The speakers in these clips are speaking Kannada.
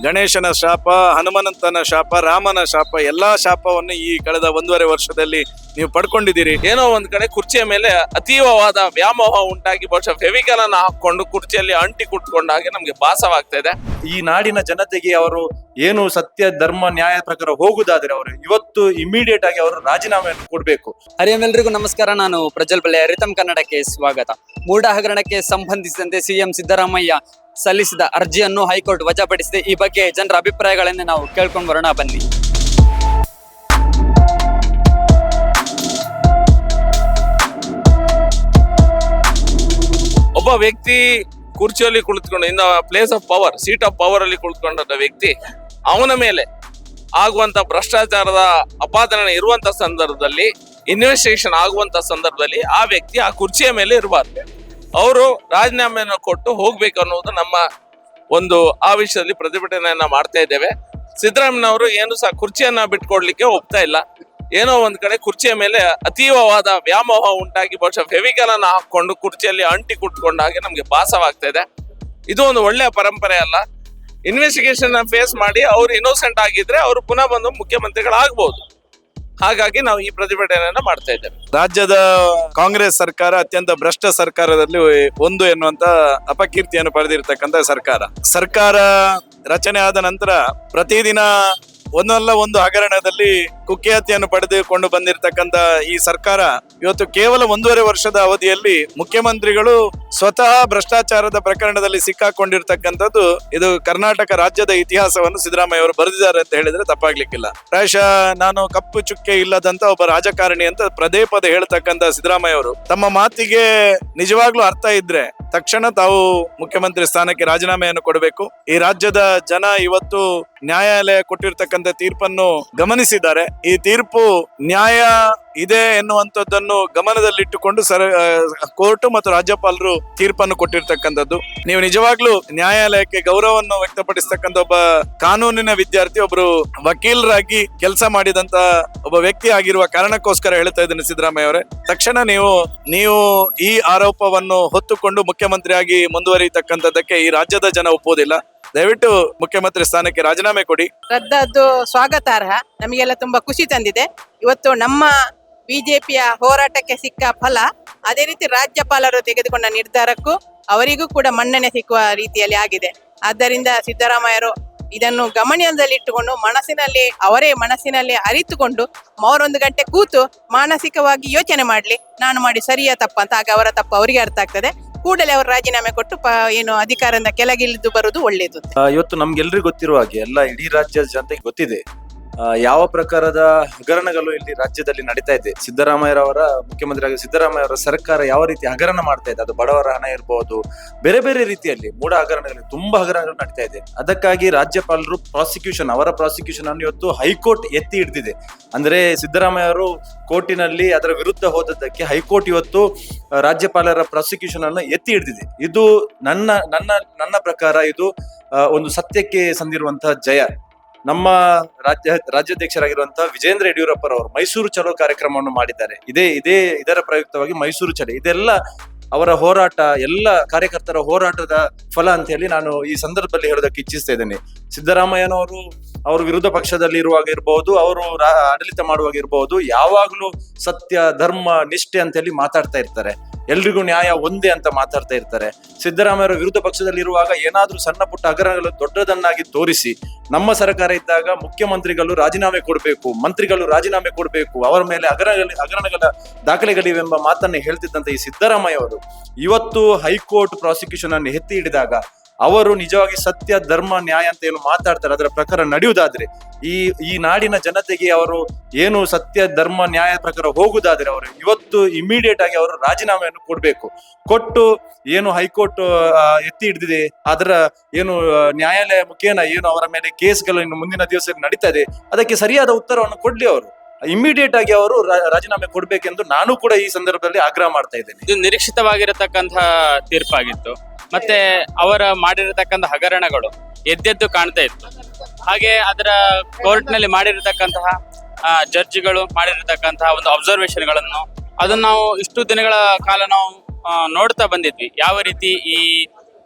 ಗಣೇಶನ ಶಾಪ ಹನುಮಂತನ ಶಾಪ ರಾಮನ ಶಾಪ ಎಲ್ಲಾ ಶಾಪವನ್ನು ಈ ಕಳೆದ ಒಂದೂವರೆ ವರ್ಷದಲ್ಲಿ ನೀವು ಪಡ್ಕೊಂಡಿದ್ದೀರಿ. ಏನೋ ಒಂದ್ ಕಡೆ ಕುರ್ಚಿಯ ಮೇಲೆ ಅತೀವವಾದ ವ್ಯಾಮೋಹ ಉಂಟಾಗಿ ಬಹುಶಃ ಫೆವಿಕಲ್ ಅನ್ನು ಹಾಕೊಂಡು ಕುರ್ಚಿಯಲ್ಲಿ ಅಂಟಿ ಕುಟ್ಕೊಂಡಾಗೆ ನಮ್ಗೆ ಭಾಸವಾಗ್ತಾ ಇದೆ. ಈ ನಾಡಿನ ಜನತೆಗೆ ಅವರು ಏನು ಸತ್ಯ ಧರ್ಮ ನ್ಯಾಯ ಪ್ರಕಾರ ಹೋಗುದಾದ್ರೆ ಅವರು ಇವತ್ತು ಇಮಿಡಿಯೇಟ್ ಆಗಿ ಅವರು ರಾಜೀನಾಮೆಯನ್ನು ಕೊಡಬೇಕು. ಹರಿ ಎಲ್ರಿಗೂ ನಮಸ್ಕಾರ ನಾನು ಪ್ರಜ್ವಲ್ ಬಲ್ಲೆ ರಿತಮ್ ಕನ್ನಡಕ್ಕೆ ಸ್ವಾಗತ. ಮೂಡ ಹಗರಣಕ್ಕೆ ಸಂಬಂಧಿಸಿದಂತೆ ಸಿಎಂ ಸಿದ್ದರಾಮಯ್ಯ ಸಲ್ಲಿಸಿದ ಅರ್ಜಿಯನ್ನು ಹೈಕೋರ್ಟ್ ವಜಾಪಡಿಸಿದೆ. ಈ ಬಗ್ಗೆ ಜನರ ಅಭಿಪ್ರಾಯಗಳನ್ನೇ ನಾವು ಕೇಳ್ಕೊಂಡು ಬರೋಣ. ಬನ್ನಿ. ಒಬ್ಬ ವ್ಯಕ್ತಿ ಕುರ್ಚಿಯಲ್ಲಿ ಕುಳಿತುಕೊಂಡು in place of power seat of power ಅಲ್ಲಿ ಕುಳಿತುಕೊಂಡ ವ್ಯಕ್ತಿ ಅವನ ಮೇಲೆ ಆಗುವಂತ ಭ್ರಷ್ಟಾಚಾರದ ಅಪಾದನೆ ಇರುವಂತ ಸಂದರ್ಭದಲ್ಲಿ ಇನ್ವೆಸ್ಟಿಗೇಷನ್ ಆಗುವಂತ ಸಂದರ್ಭದಲ್ಲಿ ಆ ವ್ಯಕ್ತಿ ಆ ಕುರ್ಚಿಯ ಮೇಲೆ ಇರಬಾರ್ದು. ಅವರು ರಾಜೀನಾಮೆಯನ್ನು ಕೊಟ್ಟು ಹೋಗ್ಬೇಕು ಅನ್ನೋದು ನಮ್ಮ ಒಂದು ಆ ವಿಷಯದಲ್ಲಿ ಪ್ರತಿಭಟನೆಯನ್ನ ಮಾಡ್ತಾ ಇದ್ದೇವೆ. ಸಿದ್ದರಾಮಯ್ಯನವರು ಏನು ಸಹ ಕುರ್ಚಿಯನ್ನ ಬಿಟ್ಕೊಡ್ಲಿಕ್ಕೆ ಒಪ್ತಾ ಇಲ್ಲ. ಏನೋ ಒಂದ್ ಕಡೆ ಕುರ್ಚಿಯ ಮೇಲೆ ಅತೀವವಾದ ವ್ಯಾಮೋಹ ಉಂಟಾಗಿ ಬಹುಶಃ ಫೆವಿಕಲ್ ಅನ್ನ ಹಾಕೊಂಡು ಕುರ್ಚಿಯಲ್ಲಿ ಅಂಟಿ ಕುಟ್ಕೊಂಡಾಗೆ ನಮ್ಗೆ ಭಾಸವಾಗ್ತಾ ಇದೆ. ಇದು ಒಂದು ಒಳ್ಳೆಯ ಪರಂಪರೆ ಅಲ್ಲ. ಇನ್ವೆಸ್ಟಿಗೇಷನ್ ಫೇಸ್ ಮಾಡಿ ಅವ್ರು ಇನ್ನೋಸೆಂಟ್ ಆಗಿದ್ರೆ ಅವರು ಪುನಃ ಬಂದು ಮುಖ್ಯಮಂತ್ರಿಗಳಾಗಬಹುದು ಹಾಗಾಗಿ ನಾವು ಈ ಪ್ರತಿಭಟನೆಯನ್ನ ಮಾಡ್ತಾ ಇದ್ದೇವೆ. ರಾಜ್ಯದ ಕಾಂಗ್ರೆಸ್ ಸರ್ಕಾರ ಅತ್ಯಂತ ಭ್ರಷ್ಟ ಸರ್ಕಾರದಲ್ಲಿ ಒಂದು ಎನ್ನುವಂತ ಅಪಕೀರ್ತಿಯನ್ನು ಪಡೆದಿರತಕ್ಕಂತ ಸರ್ಕಾರ. ಸರ್ಕಾರ ರಚನೆ ಆದ ನಂತರ ಪ್ರತಿದಿನ ಒಂದಲ್ಲ ಒಂದು ಹಗರಣದಲ್ಲಿ ಕುಖ್ಯಾತಿಯನ್ನು ಪಡೆದುಕೊಂಡು ಬಂದಿರತಕ್ಕಂತ ಈ ಸರ್ಕಾರ ಇವತ್ತು ಕೇವಲ ಒಂದೂವರೆ ವರ್ಷದ ಅವಧಿಯಲ್ಲಿ ಮುಖ್ಯಮಂತ್ರಿಗಳು ಸ್ವತಃ ಭ್ರಷ್ಟಾಚಾರದ ಪ್ರಕರಣದಲ್ಲಿ ಸಿಕ್ಕಾಕೊಂಡಿರ್ತಕ್ಕಂಥದ್ದು ಇದು ಕರ್ನಾಟಕ ರಾಜ್ಯದ ಇತಿಹಾಸವನ್ನು ಸಿದ್ದರಾಮಯ್ಯ ಅವರು ಬರೆದಿದ್ದಾರೆ ಅಂತ ಹೇಳಿದ್ರೆ ತಪ್ಪಾಗ್ಲಿಕ್ಕಿಲ್ಲ. ಪ್ರಾಯಶಃ ನಾನು ಕಪ್ಪು ಚುಕ್ಕೆ ಇಲ್ಲದಂತ ಒಬ್ಬ ರಾಜಕಾರಣಿ ಅಂತ ಪದೇ ಪದೇ ಹೇಳ್ತಕ್ಕಂತ ಸಿದ್ದರಾಮಯ್ಯ ಅವರು. ತಮ್ಮ ಮಾತಿಗೆ ನಿಜವಾಗ್ಲೂ ಅರ್ಥ ಇದ್ರೆ ತಕ್ಷಣ ತಾವು ಮುಖ್ಯಮಂತ್ರಿ ಸ್ಥಾನಕ್ಕೆ ರಾಜೀನಾಮೆಯನ್ನು ಕೊಡಬೇಕು. ಈ ರಾಜ್ಯದ ಜನ ಇವತ್ತು ನ್ಯಾಯಾಲಯ ಕೊಟ್ಟಿರ್ತಕ್ಕಂಥ ತೀರ್ಪನ್ನು ಗಮನಿಸಿದ್ದಾರೆ. ಈ ತೀರ್ಪು ನ್ಯಾಯ ಇದೆ ಎನ್ನುವಂಥದ್ದನ್ನು ಗಮನದಲ್ಲಿಟ್ಟುಕೊಂಡು ಸರ್ ಕೋರ್ಟ್ ಮತ್ತು ರಾಜ್ಯಪಾಲರು ತೀರ್ಪನ್ನು ಕೊಟ್ಟಿರ್ತಕ್ಕಂಥದ್ದು. ನೀವು ನಿಜವಾಗ್ಲೂ ನ್ಯಾಯಾಲಯಕ್ಕೆ ಗೌರವವನ್ನು ವ್ಯಕ್ತಪಡಿಸ್ತಕ್ಕಂಥ ಒಬ್ಬ ಕಾನೂನಿನ ವಿದ್ಯಾರ್ಥಿ, ಒಬ್ರು ವಕೀಲರಾಗಿ ಕೆಲಸ ಮಾಡಿದಂತ ಒಬ್ಬ ವ್ಯಕ್ತಿ ಆಗಿರುವ ಕಾರಣಕ್ಕೋಸ್ಕರ ಹೇಳ್ತಾ ಇದ್ದೀನಿ ಸಿದ್ದರಾಮಯ್ಯ ಅವರೇ. ತಕ್ಷಣ ನೀವು ನೀವು ಈ ಆರೋಪವನ್ನು ಹೊತ್ತುಕೊಂಡು ಮುಖ್ಯಮಂತ್ರಿಯಾಗಿ ಮುಂದುವರಿಯತಕ್ಕಂಥದ್ದಕ್ಕೆ ಈ ರಾಜ್ಯದ ಜನ ಒಪ್ಪುವುದಿಲ್ಲ. ದಯವಿಟ್ಟು ಮುಖ್ಯಮಂತ್ರಿ ಸ್ಥಾನಕ್ಕೆ ರಾಜೀನಾಮೆ ಕೊಡಿ. ಸ್ವಾಗತಾರ್ಹ. ನಮಗೆಲ್ಲ ತುಂಬಾ ಖುಷಿ ತಂದಿದೆ. ಇವತ್ತು ನಮ್ಮ ಬಿಜೆಪಿಯ ಹೋರಾಟಕ್ಕೆ ಸಿಕ್ಕ ಫಲ, ಅದೇ ರೀತಿ ರಾಜ್ಯಪಾಲರು ತೆಗೆದುಕೊಂಡ ನಿರ್ಧಾರಕ್ಕೂ ಅವರಿಗೂ ಕೂಡ ಮನ್ನಣೆ ಸಿಕ್ಕುವ ರೀತಿಯಲ್ಲಿ ಆಗಿದೆ. ಆದ್ದರಿಂದ ಸಿದ್ದರಾಮಯ್ಯರು ಇದನ್ನು ಗಮನದಲ್ಲಿಟ್ಟುಕೊಂಡು ಮನಸ್ಸಿನಲ್ಲಿ, ಅವರೇ ಮನಸ್ಸಿನಲ್ಲಿ ಅರಿತುಕೊಂಡು ಅವರೊಂದು ಗಂಟೆ ಕೂತು ಮಾನಸಿಕವಾಗಿ ಯೋಚನೆ ಮಾಡಲಿ, ನಾನು ಮಾಡಿ ಸರಿಯಾ ತಪ್ಪಂತ ಆಗ ಅವರ ತಪ್ಪು ಅವರಿಗೆ ಅರ್ಥ ಆಗ್ತದೆ. ಕೂಡಲೇ ಅವರು ರಾಜೀನಾಮೆ ಕೊಟ್ಟು ಏನು ಅಧಿಕಾರದಿಂದ ಕೆಳಗಿಳಿದು ಬರುವುದು ಒಳ್ಳೆಯದು ಇವತ್ತು ನಮ್ಗೆಲ್ರಿಗೂ ಗೊತ್ತಿರುವ ಹಾಗೆ ಎಲ್ಲ ಇಡೀ ರಾಜ್ಯದ ಜನತೆಗೆ ಗೊತ್ತಿದೆ. ಯಾವ ಪ್ರಕಾರದ ಹಗರಣಗಳು ಇಲ್ಲಿ ರಾಜ್ಯದಲ್ಲಿ ನಡೀತಾ ಇದೆ? ಸಿದ್ದರಾಮಯ್ಯರವರ ಮುಖ್ಯಮಂತ್ರಿ ಆಗಿ ಸಿದ್ದರಾಮಯ್ಯ ಅವರ ಸರ್ಕಾರ ಯಾವ ರೀತಿ ಹಗರಣ ಮಾಡ್ತಾ ಇದೆ? ಅದು ಬಡವರ ಹಣ ಇರಬಹುದು ಬೇರೆ ಬೇರೆ ರೀತಿಯಲ್ಲಿ ಮೂಢ ಹಗರಣಗಳು ತುಂಬಾ ಹಗರಣಗಳು ನಡೀತಾ ಇದೆ. ಅದಕ್ಕಾಗಿ ರಾಜ್ಯಪಾಲರು ಪ್ರಾಸಿಕ್ಯೂಷನ್, ಅವರ ಪ್ರಾಸಿಕ್ಯೂಷನ್ ಅನ್ನು ಇವತ್ತು ಹೈಕೋರ್ಟ್ ಎತ್ತಿ ಹಿಡಿದಿದೆ. ಅಂದ್ರೆ ಸಿದ್ದರಾಮಯ್ಯ ಅವರು ಕೋರ್ಟಿನಲ್ಲಿ ಅದರ ವಿರುದ್ಧ ಹೋದದ್ದಕ್ಕೆ ಹೈಕೋರ್ಟ್ ಇವತ್ತು ರಾಜ್ಯಪಾಲರ ಪ್ರಾಸಿಕ್ಯೂಷನ್ ಅನ್ನು ಎತ್ತಿ ಹಿಡಿದಿದೆ. ಇದು ನನ್ನ ನನ್ನ ನನ್ನ ಪ್ರಕಾರ ಇದು ಒಂದು ಸತ್ಯಕ್ಕೆ ಸಂದಿರುವಂತಹ ಜಯ. ನಮ್ಮ ರಾಜ್ಯ ರಾಜ್ಯಾಧ್ಯಕ್ಷರಾಗಿರುವಂತಹ ವಿಜೇಂದ್ರ ಯಡಿಯೂರಪ್ಪರವರು ಮೈಸೂರು ಚಲೋ ಕಾರ್ಯಕ್ರಮವನ್ನು ಮಾಡಿದ್ದಾರೆ. ಇದೇ ಇದೇ ಇದರ ಪ್ರಯುಕ್ತವಾಗಿ ಮೈಸೂರು ಚಲೋ. ಇದೆಲ್ಲ ಅವರ ಹೋರಾಟ, ಎಲ್ಲ ಕಾರ್ಯಕರ್ತರ ಹೋರಾಟದ ಫಲ ಅಂತ ಹೇಳಿ ನಾನು ಈ ಸಂದರ್ಭದಲ್ಲಿ ಹೇಳೋದಕ್ಕೆ ಇಚ್ಛಿಸ್ತಾ ಇದ್ದೇನೆ. ಸಿದ್ದರಾಮಯ್ಯನವರು ಅವರು ವಿರೋಧ ಪಕ್ಷದಲ್ಲಿ ಇರುವಾಗ ಇರಬಹುದು ಅವರು ಆಡಳಿತ ಮಾಡುವಾಗ ಇರಬಹುದು ಯಾವಾಗ್ಲೂ ಸತ್ಯ, ಧರ್ಮ, ನಿಷ್ಠೆ ಅಂತ ಹೇಳಿ ಮಾತಾಡ್ತಾ ಇರ್ತಾರೆ. ಎಲ್ರಿಗೂ ನ್ಯಾಯ ಒಂದೇ ಅಂತ ಮಾತಾಡ್ತಾ ಇರ್ತಾರೆ. ಸಿದ್ದರಾಮಯ್ಯರ ವಿರುದ್ಧ ಪಕ್ಷದಲ್ಲಿ ಇರುವಾಗ ಏನಾದ್ರೂ ಸಣ್ಣ ಪುಟ್ಟ ಹಗರಣಗಳು ದೊಡ್ಡದನ್ನಾಗಿ ತೋರಿಸಿ, ನಮ್ಮ ಸರ್ಕಾರ ಇದ್ದಾಗ ಮುಖ್ಯಮಂತ್ರಿಗಳು ರಾಜೀನಾಮೆ ಕೊಡಬೇಕು, ಮಂತ್ರಿಗಳು ರಾಜೀನಾಮೆ ಕೊಡಬೇಕು, ಅವರ ಮೇಲೆ ಹಗರಣ ಹಗರಣಗಳ ದಾಖಲೆಗಳಿವೆಂಬ ಮಾತನ್ನ ಹೇಳ್ತಿದ್ದಂತ ಈ ಸಿದ್ದರಾಮಯ್ಯ ಅವರು ಇವತ್ತು ಹೈಕೋರ್ಟ್ ಪ್ರಾಸಿಕ್ಯೂಷನ್ ಅನ್ನು ಎತ್ತಿ ಹಿಡಿದಾಗ ಅವರು ನಿಜವಾಗಿ ಸತ್ಯ, ಧರ್ಮ, ನ್ಯಾಯ ಅಂತ ಏನು ಮಾತಾಡ್ತಾರೆ, ಅದರ ಪ್ರಕಾರ ನಡೆಯುವುದಾದ್ರೆ, ಈ ಈ ನಾಡಿನ ಜನತೆಗೆ ಅವರು ಏನು ಸತ್ಯ, ಧರ್ಮ ನ್ಯಾಯ ಪ್ರಕಾರ ಹೋಗುದಾದ್ರೆ ಅವರು ಇವತ್ತು ಇಮಿಡಿಯೇಟ್ ಆಗಿ ಅವರು ರಾಜೀನಾಮೆಯನ್ನು ಕೊಡಬೇಕು. ಕೊಟ್ಟು ಏನು ಹೈಕೋರ್ಟ್ ಎತ್ತಿ ಹಿಡಿದಿದೆ, ಅದರ ಏನು ನ್ಯಾಯಾಲಯ ಮುಖೇನ ಏನು ಅವರ ಮೇಲೆ ಕೇಸ್ಗಳು ಇನ್ನು ಮುಂದಿನ ದಿವಸ ನಡೀತಾ ಇದೆ ಅದಕ್ಕೆ ಸರಿಯಾದ ಉತ್ತರವನ್ನು ಕೊಡ್ಲಿ ಅವರು. ಇಮಿಡಿಯೇಟ್ ಆಗಿ ಅವರು ರಾಜೀನಾಮೆ ಕೊಡ್ಬೇಕೆಂದು ನಾನು ಕೂಡ ಈ ಸಂದರ್ಭದಲ್ಲಿ ಆಗ್ರಹ ಮಾಡ್ತಾ ಇದ್ದೇನೆ. ಇದು ನಿರೀಕ್ಷಿತವಾಗಿರತಕ್ಕಂತಹ ತೀರ್ಪಾಗಿತ್ತು. ಮತ್ತೆ ಅವರ ಮಾಡಿರತಕ್ಕಂಥ ಹಗರಣಗಳು ಎದ್ದೆದ್ದು ಕಾಣ್ತಾ ಇತ್ತು. ಹಾಗೆ ಅದರ ಕೋರ್ಟ್ನಲ್ಲಿ ಮಾಡಿರತಕ್ಕಂತಹ ಜಡ್ಜ್ಗಳು ಮಾಡಿರತಕ್ಕಂತಹ ಒಂದು ಅಬ್ಸರ್ವೇಷನ್ಗಳನ್ನು ಅದನ್ನ ನಾವು ಇಷ್ಟು ದಿನಗಳ ಕಾಲ ನಾವು ನೋಡ್ತಾ ಬಂದಿದ್ವಿ. ಯಾವ ರೀತಿ ಈ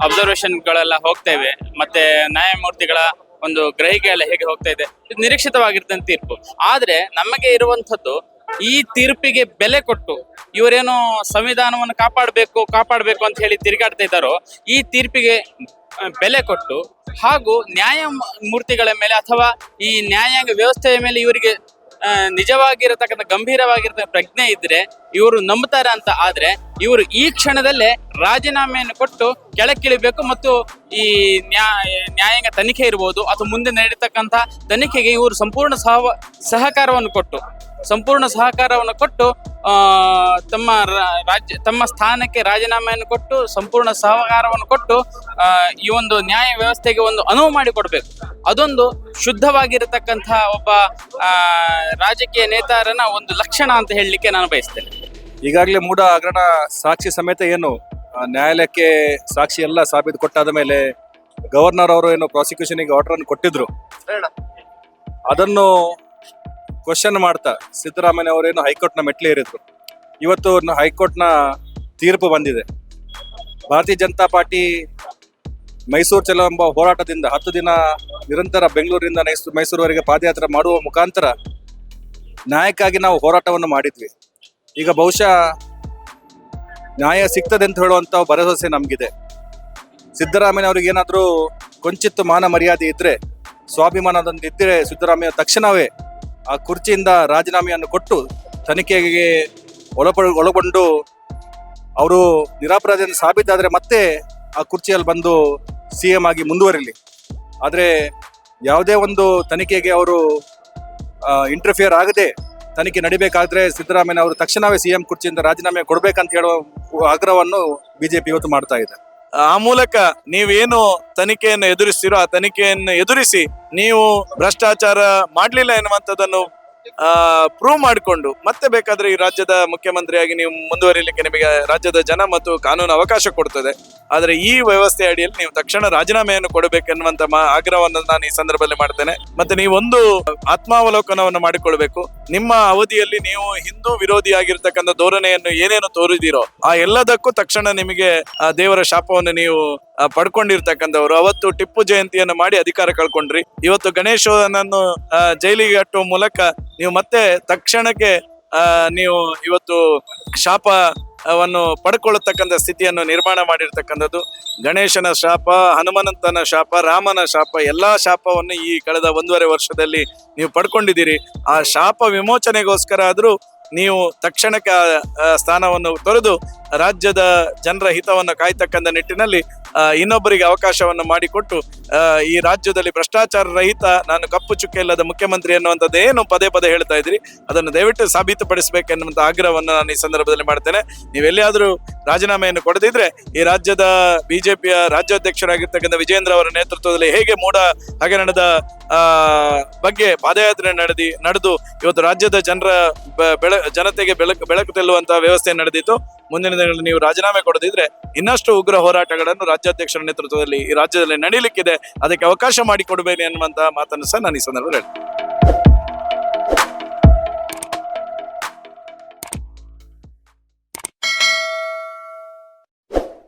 ಅಬ್ಸರ್ವೇಷನ್ ಗಳೆಲ್ಲ ಹೋಗ್ತೇವೆ ಮತ್ತೆ ನ್ಯಾಯಮೂರ್ತಿಗಳ ಒಂದು ಗ್ರಹಿಕೆ ಎಲ್ಲ ಹೇಗೆ ಹೋಗ್ತಾ ಇದೆ, ಇದು ನಿರೀಕ್ಷಿತವಾಗಿರ್ತಂತ ತೀರ್ಪು. ಆದ್ರೆ ನಮಗೆ ಇರುವಂತದ್ದು ಈ ತೀರ್ಪಿಗೆ ಬೆಲೆ ಕೊಟ್ಟು ಇವರೇನೋ ಸಂವಿಧಾನವನ್ನು ಕಾಪಾಡಬೇಕು ಕಾಪಾಡಬೇಕು ಅಂತ ಹೇಳಿ ತಿರುಗಾಡ್ತಾ ಇದ್ದಾರೋ, ಈ ತೀರ್ಪಿಗೆ ಬೆಲೆ ಕೊಟ್ಟು ಹಾಗೂ ನ್ಯಾಯಮೂರ್ತಿಗಳ ಮೇಲೆ ಅಥವಾ ಈ ನ್ಯಾಯಾಂಗ ವ್ಯವಸ್ಥೆಯ ಮೇಲೆ ಇವರಿಗೆ ನಿಜವಾಗಿರತಕ್ಕಂಥ ಗಂಭೀರವಾಗಿರತಕ್ಕ ಪ್ರಜ್ಞೆ ಇದ್ರೆ ಇವರು ನಂಬುತ್ತಾರೆ ಅಂತ ಆದ್ರೆ ಇವರು ಈ ಕ್ಷಣದಲ್ಲೇ ರಾಜೀನಾಮೆಯನ್ನು ಕೊಟ್ಟು ಕೆಳಕ್ಕಿಳಿಬೇಕು ಮತ್ತು ಈ ನ್ಯಾಯ ನ್ಯಾಯಾಂಗ ತನಿಖೆ ಇರ್ಬೋದು ಅಥವಾ ಮುಂದೆ ನಡೀತಕ್ಕಂಥ ತನಿಖೆಗೆ ಇವರು ಸಂಪೂರ್ಣ ಸಹ ಸಹಕಾರವನ್ನು ಕೊಟ್ಟು ಸಂಪೂರ್ಣ ಸಹಕಾರವನ್ನು ಕೊಟ್ಟು ತಮ್ಮ ರಾ- ರಾಜ್ಯ ತಮ್ಮ ಸ್ಥಾನಕ್ಕೆ ರಾಜೀನಾಮೆಯನ್ನು ಕೊಟ್ಟು ಸಂಪೂರ್ಣ ಸಹಕಾರವನ್ನು ಕೊಟ್ಟು ಈ ಒಂದು ನ್ಯಾಯ ವ್ಯವಸ್ಥೆಗೆ ಒಂದು ಅನುವು ಮಾಡಿಕೊಡ್ಬೇಕು. ಅದೊಂದು ಶುದ್ಧವಾಗಿರತಕ್ಕಂತಹ ಒಬ್ಬ ರಾಜಕೀಯ ನೇತಾರನ ಒಂದು ಲಕ್ಷಣ ಅಂತ ಹೇಳಲಿಕ್ಕೆ ನಾನು ಬಯಸ್ತೇನೆ. ಈಗಾಗಲೇ ಮೂಡ ಹಗರಣ ಸಾಕ್ಷಿ ಸಮೇತ ಏನು ನ್ಯಾಯಾಲಯಕ್ಕೆ ಸಾಕ್ಷಿ ಎಲ್ಲ ಸಾಬೀತು ಕೊಟ್ಟಾದ ಮೇಲೆ ಗವರ್ನರ್ ಅವರು ಏನು ಪ್ರಾಸಿಕ್ಯೂಷನ್ಗೆ ಆರ್ಡರ್ ಅನ್ನು ಕೊಟ್ಟಿದ್ರು. ಅದನ್ನು ಕ್ವಶನ್ ಮಾಡ್ತಾ, ಸಿದ್ದರಾಮಯ್ಯ ಅವರೇನು ಹೈಕೋರ್ಟ್ನ ಮೆಟ್ಲೆ ಏರಿದ್ರು. ಇವತ್ತು ಹೈಕೋರ್ಟ್ನ ತೀರ್ಪು ಬಂದಿದೆ. ಭಾರತೀಯ ಜನತಾ ಪಾರ್ಟಿ ಮೈಸೂರು ಚಲೋ ಎಂಬ ಹೋರಾಟದಿಂದ ಹತ್ತು ದಿನ ನಿರಂತರ ಬೆಂಗಳೂರಿಂದ ಮೈಸೂರು ಮೈಸೂರುವರೆಗೆ ಪಾದಯಾತ್ರೆ ಮಾಡುವ ಮುಖಾಂತರ ನ್ಯಾಯಕ್ಕಾಗಿ ನಾವು ಹೋರಾಟವನ್ನು ಮಾಡಿದ್ವಿ. ಈಗ ಬಹುಶಃ ನ್ಯಾಯ ಸಿಗ್ತದೆ ಅಂತ ಹೇಳುವಂತ ಭರವಸೆ ನಮಗಿದೆ. ಸಿದ್ದರಾಮಯ್ಯ ಅವ್ರಿಗೆ ಏನಾದರೂ ಕೊಂಚಿತ್ತು ಮಾನ ಮರ್ಯಾದೆ ಇದ್ದರೆ ಸ್ವಾಭಿಮಾನದೊಂದು ಇದ್ದರೆ ಸಿದ್ದರಾಮಯ್ಯ ತಕ್ಷಣವೇ ಆ ಕುರ್ಚಿಯಿಂದ ರಾಜೀನಾಮೆಯನ್ನು ಕೊಟ್ಟು ತನಿಖೆಗೆ ಒಳಪ ಒಳಗೊಂಡು ಅವರು ನಿರಾಪರಾಧಿಯನ್ನು ಸಾಬೀತಾದರೆ ಮತ್ತೆ ಆ ಕುರ್ಚಿಯಲ್ಲಿ ಬಂದು ಸಿ ಎಂ ಆಗಿ ಮುಂದುವರಿಲಿ. ಆದರೆ ಯಾವುದೇ ಒಂದು ತನಿಖೆಗೆ ಅವರು ಇಂಟರ್ಫಿಯರ್ ಆಗದೆ ತನಿಖೆ ನಡಿಬೇಕಾದ್ರೆ ಸಿದ್ದರಾಮಯ್ಯ ಅವರು ತಕ್ಷಣವೇ ಸಿ ಎಂ ಕುರ್ಚಿಯಿಂದ ರಾಜೀನಾಮೆ ಕೊಡಬೇಕಂತ ಹೇಳೋ ಆಗ್ರಹವನ್ನು ಬಿಜೆಪಿ ಇವತ್ತು ಮಾಡ್ತಾ ಇದೆ. ಆ ಮೂಲಕ ನೀವೇನು ತನಿಖೆಯನ್ನು ಎದುರಿಸ್ತೀರೋ ಆ ತನಿಖೆಯನ್ನು ಎದುರಿಸಿ ನೀವು ಭ್ರಷ್ಟಾಚಾರ ಮಾಡ್ಲಿಲ್ಲ ಎನ್ನುವಂಥದ್ದನ್ನು ಪ್ರೂವ್ ಮಾಡಿಕೊಂಡು ಮತ್ತೆ ಬೇಕಾದ್ರೆ ಈ ರಾಜ್ಯದ ಮುಖ್ಯಮಂತ್ರಿಯಾಗಿ ನೀವು ಮುಂದುವರಿಲಿಕ್ಕೆ ನಿಮಗೆ ರಾಜ್ಯದ ಜನ ಮತ್ತು ಕಾನೂನು ಅವಕಾಶ ಕೊಡ್ತದೆ. ಆದರೆ ಈ ವ್ಯವಸ್ಥೆ ಅಡಿಯಲ್ಲಿ ನೀವು ತಕ್ಷಣ ರಾಜೀನಾಮೆಯನ್ನು ಕೊಡಬೇಕೆನ್ನುವಂತ ಆಗ್ರಹವನ್ನು ನಾನು ಈ ಸಂದರ್ಭದಲ್ಲಿ ಮಾಡ್ತೇನೆ. ಮತ್ತೆ ನೀವೊಂದು ಆತ್ಮಾವಲೋಕನವನ್ನು ಮಾಡಿಕೊಳ್ಬೇಕು ನಿಮ್ಮ ಅವಧಿಯಲ್ಲಿ ನೀವು ಹಿಂದೂ ವಿರೋಧಿಯಾಗಿರ್ತಕ್ಕಂಥ ಧೋರಣೆಯನ್ನು ಏನೇನು ತೋರಿದಿರೋ ಆ ಎಲ್ಲದಕ್ಕೂ ತಕ್ಷಣ ನಿಮಗೆ ದೇವರ ಶಾಪವನ್ನು ನೀವು ಪಡ್ಕೊಂಡಿರ್ತಕ್ಕಂಥವ್ರು. ಅವತ್ತು ಟಿಪ್ಪು ಜಯಂತಿಯನ್ನು ಮಾಡಿ ಅಧಿಕಾರ ಕಳ್ಕೊಂಡ್ರಿ. ಇವತ್ತು ಗಣೇಶನನ್ನು ಜೈಲಿಗೆ ಕಟ್ಟುವ ಮೂಲಕ ನೀವು ಮತ್ತೆ ತಕ್ಷಣಕ್ಕೆ ನೀವು ಇವತ್ತು ಶಾಪವನ್ನು ಪಡ್ಕೊಳ್ಳತಕ್ಕಂಥ ಸ್ಥಿತಿಯನ್ನು ನಿರ್ಮಾಣ ಮಾಡಿರ್ತಕ್ಕಂಥದ್ದು. ಗಣೇಶನ ಶಾಪ ಹನುಮಂತನ ಶಾಪ, ರಾಮನ ಶಾಪ, ಎಲ್ಲ ಶಾಪವನ್ನು ಈ ಕಳೆದ ಒಂದೂವರೆ ವರ್ಷದಲ್ಲಿ ನೀವು ಪಡ್ಕೊಂಡಿದ್ದೀರಿ. ಆ ಶಾಪ ವಿಮೋಚನೆಗೋಸ್ಕರ ಆದರೂ ನೀವು ತಕ್ಷಣಕ್ಕೆ ಸ್ಥಾನವನ್ನು ತೊರೆದು ರಾಜ್ಯದ ಜನರ ಹಿತವನ್ನು ಕಾಯ್ತಕ್ಕಂಥ ನಿಟ್ಟಿನಲ್ಲಿ ಇನ್ನೊಬ್ಬರಿಗೆ ಅವಕಾಶವನ್ನು ಮಾಡಿಕೊಟ್ಟು ಈ ರಾಜ್ಯದಲ್ಲಿ ಭ್ರಷ್ಟಾಚಾರ ರಹಿತ, ನಾನು ಕಪ್ಪು ಚುಕ್ಕೆ ಇಲ್ಲದ ಮುಖ್ಯಮಂತ್ರಿ ಅನ್ನುವಂಥದ್ದು ಏನು ಪದೇ ಪದೇ ಹೇಳ್ತಾ ಇದ್ರಿ ಅದನ್ನು ದಯವಿಟ್ಟು ಸಾಬೀತುಪಡಿಸಬೇಕೆನ್ನುವಂಥ ಆಗ್ರಹವನ್ನು ನಾನು ಈ ಸಂದರ್ಭದಲ್ಲಿ ಮಾಡ್ತೇನೆ. ನೀವೆಲ್ಲಿಯಾದರೂ ರಾಜೀನಾಮೆಯನ್ನು ಕೊಡದಿದ್ರೆ, ಈ ರಾಜ್ಯದ ಬಿಜೆಪಿಯ ರಾಜ್ಯಾಧ್ಯಕ್ಷರಾಗಿರ್ತಕ್ಕಂಥ ವಿಜೇಂದ್ರ ಅವರ ನೇತೃತ್ವದಲ್ಲಿ ಹೇಗೆ ಮೂಡ ಹಗರಣದ ಬಗ್ಗೆ ಪಾದಯಾತ್ರೆ ನಡೆದಿ, ನಡೆದು ಇವತ್ತು ರಾಜ್ಯದ ಜನರ ಬೆಳ, ಜನತೆಗೆ ಬೆಳಕು ಬೆಳಕು ತೆಲ್ಲುವಂತಹ ವ್ಯವಸ್ಥೆ ನಡೆದಿತ್ತು. ಮುಂದಿನ ದಿನಗಳಲ್ಲಿ ನೀವು ರಾಜೀನಾಮೆ ಕೊಡದಿದ್ರೆ ಇನ್ನಷ್ಟು ಉಗ್ರ ಹೋರಾಟಗಳನ್ನು ರಾಜ್ಯಾಧ್ಯಕ್ಷರ ನೇತೃತ್ವದಲ್ಲಿ ಈ ರಾಜ್ಯದಲ್ಲಿ ನಡೀಲಿಕ್ಕಿದೆ. ಅದಕ್ಕೆ ಅವಕಾಶ ಮಾಡಿಕೊಡಬೇಕು ಅನ್ನುವಂತಹ ಮಾತನ್ನು ಸಹ ನಾನು ಈ ಸಂದರ್ಭದಲ್ಲಿ ಹೇಳ್ತೇನೆ.